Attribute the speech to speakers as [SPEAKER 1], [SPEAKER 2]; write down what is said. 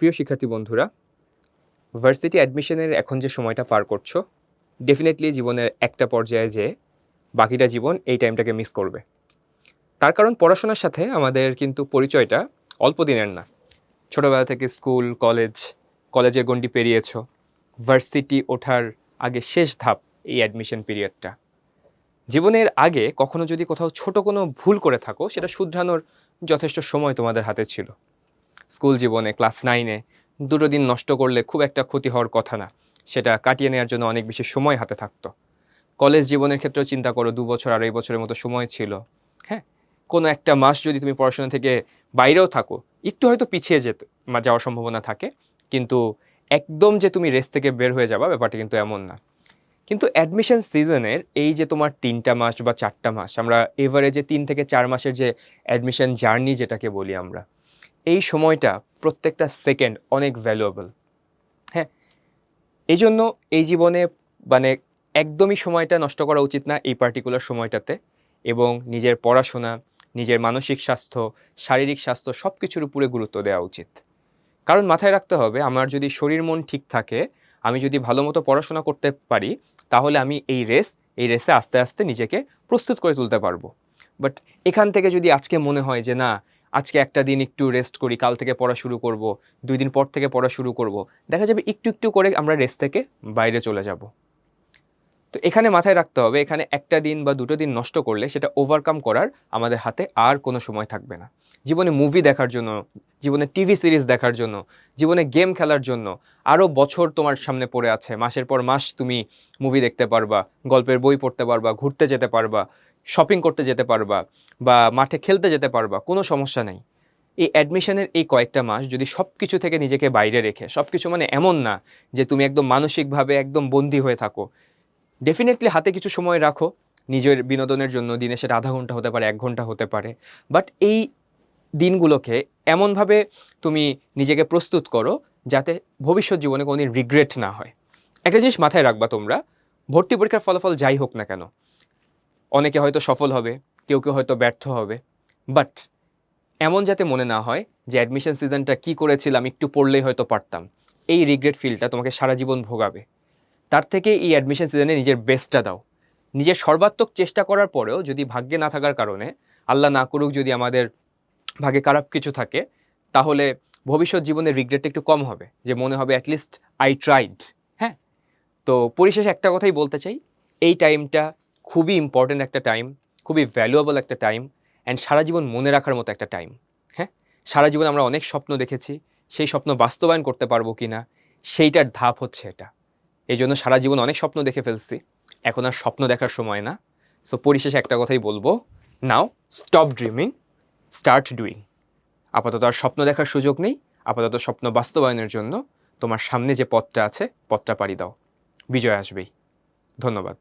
[SPEAKER 1] প্রিয় শিক্ষার্থী বন্ধুরা ভার্সিটি অ্যাডমিশনের এখন যে সময়টা পার করছ ডেফিনেটলি জীবনের একটা পর্যায়ে যে বাকিটা জীবন এই টাইমটাকে মিস করবে। তার কারণ পড়াশোনার সাথে আমাদের কিন্তু পরিচয়টা অল্প দিনের না। ছোটোবেলা থেকে স্কুল কলেজ কলেজের গণ্ডি পেরিয়েছ ভার্সিটি ওঠার আগে শেষ ধাপ এই অ্যাডমিশন পিরিয়ডটা জীবনের আগে কখনো যদি কোথাও ছোট কোনো ভুল করে থাকো, সেটা শুধরানোর যথেষ্ট সময় তোমাদের হাতে ছিল। স্কুল জীবনে, ক্লাস নাইনে, দুটো দিন নষ্ট করলে খুব একটা ক্ষতি হওয়ার কথা না। সেটা কাটিয়ে নেওয়ার জন্য অনেক বেশি সময় হাতে থাকতো। কলেজ জীবনের ক্ষেত্রেও চিন্তা করো, দু বছর আর আড়াই বছরের মতো সময় ছিল। হ্যাঁ কোনো একটা মাস যদি তুমি পড়াশোনা থেকে বাইরেও থাকো, একটু হয়তো পিছিয়ে যেতে যাওয়ার সম্ভাবনা থাকে। কিন্তু একদম যে তুমি রেস থেকে বের হয়ে যাবা, ব্যাপারটা কিন্তু এমন না। কিন্তু অ্যাডমিশন সিজনের এই যে তোমার তিনটা মাস বা চারটা মাস, আমরা এভারেজে তিন থেকে চার মাসের যে অ্যাডমিশন জার্নি যেটাকে বলি আমরা এই সময়টা প্রত্যেকটা সেকেন্ড অনেক ভ্যালুয়েবল হ্যাঁ? এই জন্য এই জীবনে মানে একদমই সময়টা নষ্ট করা উচিত না এই পার্টিকুলার সময়টাতে এবং নিজের পড়াশোনা, নিজের মানসিক স্বাস্থ্য, শারীরিক স্বাস্থ্য সব কিছুর উপরে গুরুত্ব দেওয়া উচিত। কারণ মাথায় রাখতে হবে, আমার যদি শরীর মন ঠিক থাকে, আমি যদি ভালো মতো পড়াশোনা করতে পারি, তাহলে আমি এই রেস এই রেসে আস্তে আস্তে নিজেকে প্রস্তুত করে তুলতে পারব। বাট এখান থেকে যদি আজকে মনে হয় যে না আজকে একটা দিন একটু রেস্ট করি, কাল থেকে পড়া শুরু করব, দুই দিন পর থেকে পড়া শুরু করব। দেখা যাবে একটু একটু করে আমরা রেস্ট থেকে বাইরে চলে যাব। তো এখানে মাথায় রাখতে হবে, এখানে একটা দিন বা দুটো দিন নষ্ট করলে সেটা ওভারকাম করার আমাদের হাতে আর কোনো সময় থাকবে না। জীবনে মুভি দেখার জন্য, জীবনে টিভি সিরিজ দেখার জন্য, জীবনে গেম খেলার জন্য আরও বছর তোমার সামনে পড়ে আছে। মাসের পর মাস তুমি মুভি দেখতে পারবা, গল্পের বই পড়তে পারবা, ঘুরতে যেতে পারবা। শপিং করতে যেতে পারবা বা মাঠে খেলতে যেতে পারবা, কোনো সমস্যা নেই। এই অ্যাডমিশনের এই কয়েকটা মাস যদি সব কিছু থেকে নিজেকে বাইরে রেখে সব কিছু মানে এমন না যে তুমি একদম মানসিকভাবে একদম বন্দি হয়ে থাকো। ডেফিনেটলি হাতে কিছু সময় রাখো, নিজের বিনোদনের জন্য দিনে সেটা আধা ঘণ্টা হতে পারে, এক ঘণ্টা হতে পারে। বাট এই দিনগুলোকে এমনভাবে তুমি নিজেকে প্রস্তুত করো যাতে ভবিষ্যৎ জীবনে কোনো রিগ্রেট না হয়। একটা জিনিস মাথায় রাখবা তোমরা, ভর্তি পরীক্ষার ফলাফল যাই হোক না কেন অনেকে হয়তো সফল হবে, কেউ কেউ হয়তো ব্যর্থ হবে। বাট এমন যাতে মনে না হয় যে অ্যাডমিশন সিজনটা কি করেছিলাম, একটু পড়লেই হয়তো পারতাম। এই রিগ্রেট ফিলটা তোমাকে সারা জীবন ভোগাবে। তার থেকে এই অ্যাডমিশন সিজনে নিজের বেস্টটা দাও। নিজের সর্বাত্মক চেষ্টা করার পরেও যদি ভাগ্যে না থাকার কারণে, আল্লাহ না করুক যদি আমাদের ভাগ্যে খারাপ কিছু থাকে, তাহলে ভবিষ্যৎ জীবনের রিগ্রেটটা একটু কম হবে। যে মনে হবে অ্যাটলিস্ট আই ট্রাইড হ্যাঁ? তো পরিশেষে একটা কথাই বলতে চাই, এই টাইমটা খুবই ইম্পর্ট্যান্ট একটা টাইম খুবই ভ্যালুয়েবল একটা টাইম অ্যান্ড সারা জীবন মনে রাখার মতো একটা টাইম হ্যাঁ? সারা জীবন আমরা অনেক স্বপ্ন দেখেছি, সেই স্বপ্ন বাস্তবায়ন করতে পারব কি না সেইটার ধাপ হচ্ছে এটা। এই জন্য সারা জীবন অনেক স্বপ্ন দেখে ফেলছি, এখন আর স্বপ্ন দেখার সময় না। সো পরিশেষে একটা কথাই বলব now stop dreaming start doing আপাতত আর স্বপ্ন দেখার সুযোগ নেই, আপাতত স্বপ্ন বাস্তবায়নের জন্য তোমার সামনে যে পথটা আছে, পথটা পাড়ি দাও। বিজয় আসবেই। ধন্যবাদ।